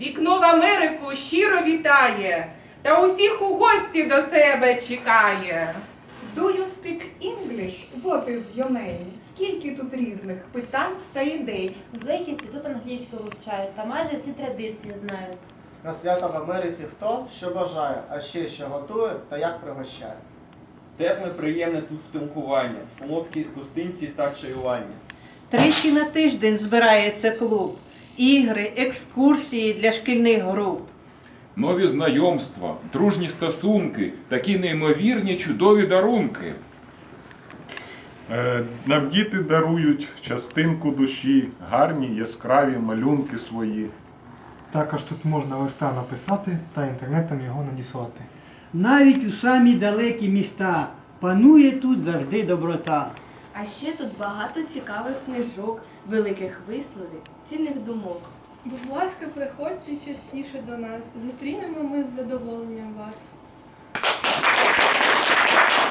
Вікно в Америку щиро вітає, та усіх у гості до себе чекає. Do you speak English? What is your name? Скільки тут різних питань та ідей? З легкістю тут англійську вивчають та майже всі традиції знають. На свято в Америці хто що бажає, а ще що готує та як пригощає. Тепле приємне тут спілкування, солодкі гостинці та чаювання. Тричі на тиждень збирається клуб. Ігри, екскурсії для шкільних груп. Нові знайомства, дружні стосунки, такі неймовірні чудові дарунки. Е, Нам діти дарують частинку душі, гарні яскраві малюнки свої. Також тут можна листа написати та інтернетом його надіслати. Навіть у самі далекі міста панує тут завжди доброта. А ще тут багато цікавих книжок, великих висловів, цінних думок. Будь ласка, приходьте частіше до нас. Зустрінемо ми з задоволенням вас.